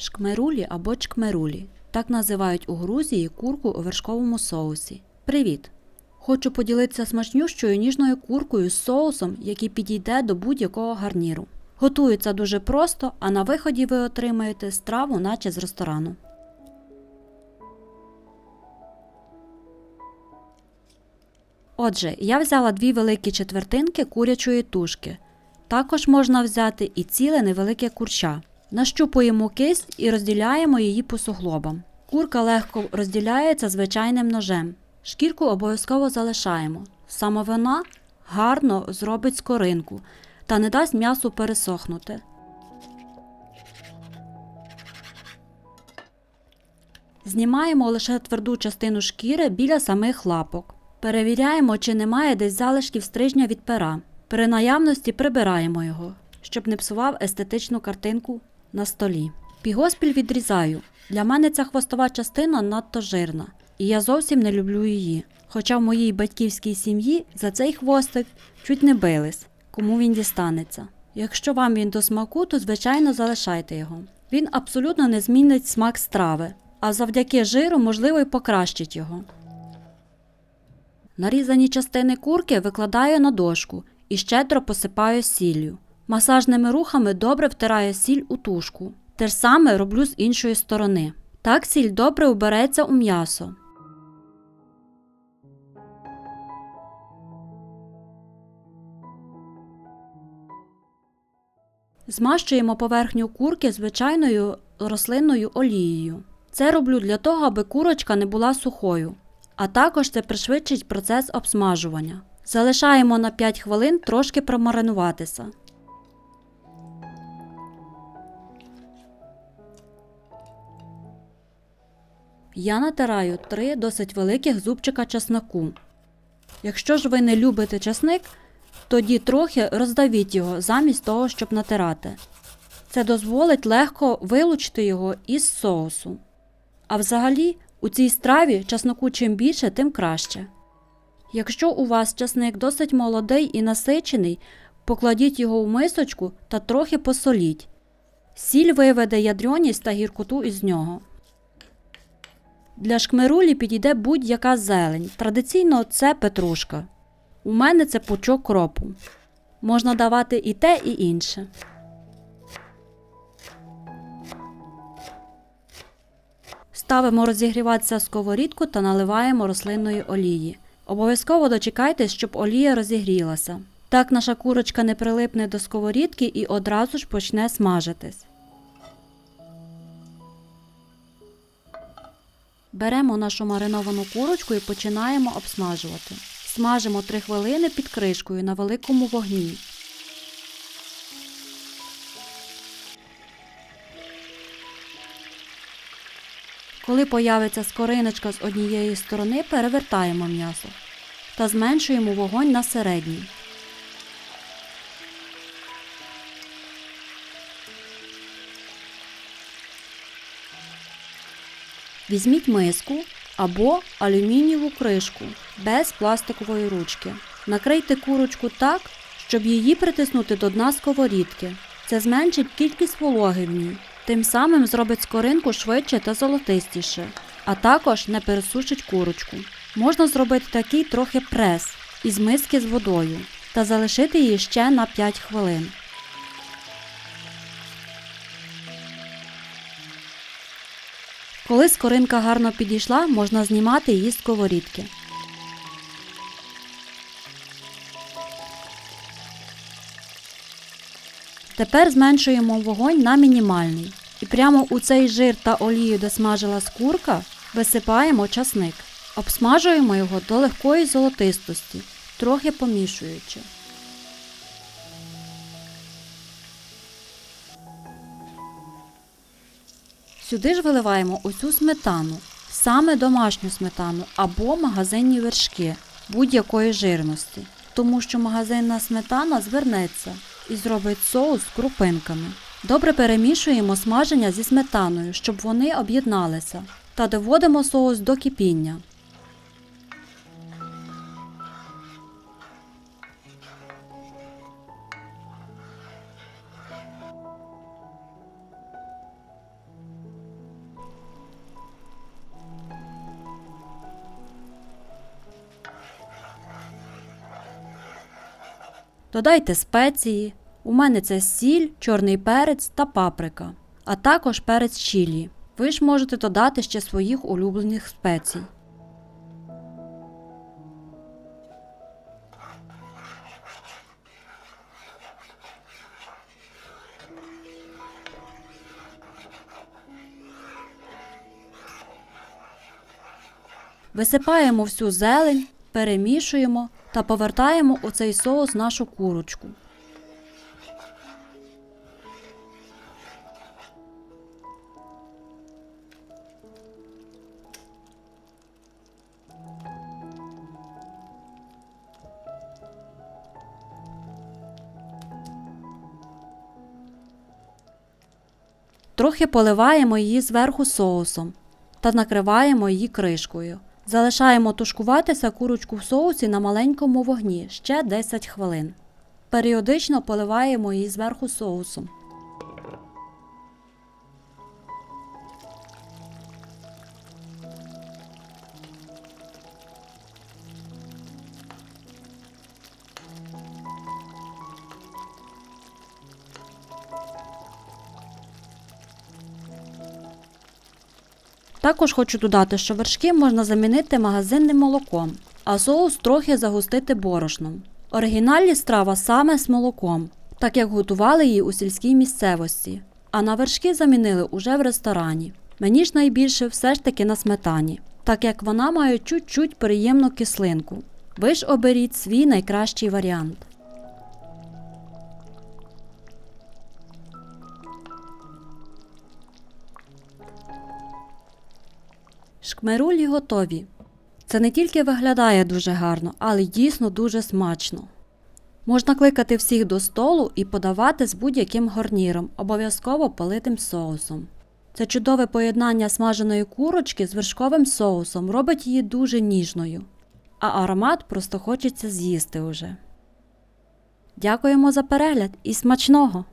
Шкмерулі або чкмерулі. Так називають у Грузії курку у вершковому соусі. Привіт! Хочу поділитися смачнющою ніжною куркою з соусом, який підійде до будь-якого гарніру. Готується дуже просто, а на виході ви отримаєте страву, наче з ресторану. Отже, я взяла дві великі четвертинки курячої тушки. Також можна взяти і ціле невелике курча. Нащупуємо кисть і розділяємо її по суглобам. Курка легко розділяється звичайним ножем. Шкірку обов'язково залишаємо. Саме вона гарно зробить скоринку та не дасть м'ясу пересохнути. Знімаємо лише тверду частину шкіри біля самих лапок. Перевіряємо, чи немає десь залишків стрижня від пера. При наявності прибираємо його, щоб не псував естетичну картинку на столі. Пігоспіль відрізаю. Для мене ця хвостова частина надто жирна, і я зовсім не люблю її. Хоча в моїй батьківській сім'ї за цей хвостик чуть не бились, кому він дістанеться. Якщо вам він до смаку, то звичайно залишайте його. Він абсолютно не змінить смак страви, а завдяки жиру можливо й покращить його. Нарізані частини курки викладаю на дошку і щедро посипаю сіллю. Масажними рухами добре втираю сіль у тушку. Те ж саме роблю з іншої сторони. Так сіль добре убереться у м'ясо. Змащуємо поверхню курки звичайною рослинною олією. Це роблю для того, аби курочка не була сухою, а також це пришвидшить процес обсмажування. Залишаємо на 5 хвилин трошки промаринуватися. Я натираю 3 досить великих зубчика чесноку. Якщо ж ви не любите чесник, тоді трохи роздавіть його замість того, щоб натирати. Це дозволить легко вилучити його із соусу. А взагалі, у цій страві чесноку чим більше, тим краще. Якщо у вас часник досить молодий і насичений, покладіть його в мисочку та трохи посоліть. Сіль виведе ядрьоність та гіркоту із нього. Для шкмерулі підійде будь-яка зелень. Традиційно це петрушка. У мене це пучок кропу. Можна давати і те, і інше. Ставимо розігріватися сковорідку та наливаємо рослинної олії. Обов'язково дочекайтесь, щоб олія розігрілася. Так наша курочка не прилипне до сковорідки і одразу ж почне смажитись. Беремо нашу мариновану курочку і починаємо обсмажувати. Смажимо 3 хвилини під кришкою на великому вогні. Коли появиться скориночка з однієї сторони, перевертаємо м'ясо та зменшуємо вогонь на середній. Візьміть миску або алюмінієву кришку без пластикової ручки. Накрийте курочку так, щоб її притиснути до дна сковорідки. Це зменшить кількість вологи в ній. Тим самим зробить скоринку швидше та золотистіше, а також не пересушить курочку. Можна зробити такий трохи прес із миски з водою та залишити її ще на 5 хвилин. Коли скоринка гарно підійшла, можна знімати її з сковорідки. Тепер зменшуємо вогонь на мінімальний. І прямо у цей жир та олію, де смажилась курка, висипаємо часник. Обсмажуємо його до легкої золотистості, трохи помішуючи. Сюди ж виливаємо усю сметану, саме домашню сметану або магазинні вершки будь-якої жирності, тому що магазинна сметана звернеться і зробить соус крупинками. Добре перемішуємо смаження зі сметаною, щоб вони об'єдналися, та доводимо соус до кипіння. Додайте спеції. У мене це сіль, чорний перець та паприка, а також перець чилі. Ви ж можете додати ще своїх улюблених спецій. Висипаємо всю зелень, перемішуємо та повертаємо у цей соус нашу курочку. Трохи поливаємо її зверху соусом та накриваємо її кришкою. Залишаємо тушкуватися курочку в соусі на маленькому вогні ще 10 хвилин. Періодично поливаємо її зверху соусом. Також хочу додати, що вершки можна замінити магазинним молоком, а соус трохи загустити борошном. Оригінальні страва саме з молоком, так як готували її у сільській місцевості, а на вершки замінили уже в ресторані. Мені ж найбільше все ж таки на сметані, так як вона має чуть-чуть приємну кислинку. Ви ж оберіть свій найкращий варіант. Шкмерулі готові. Це не тільки виглядає дуже гарно, але й дійсно дуже смачно. Можна кликати всіх до столу і подавати з будь-яким гарніром, обов'язково политим соусом. Це чудове поєднання смаженої курочки з вершковим соусом робить її дуже ніжною, а аромат просто хочеться з'їсти уже. Дякуємо за перегляд і смачного!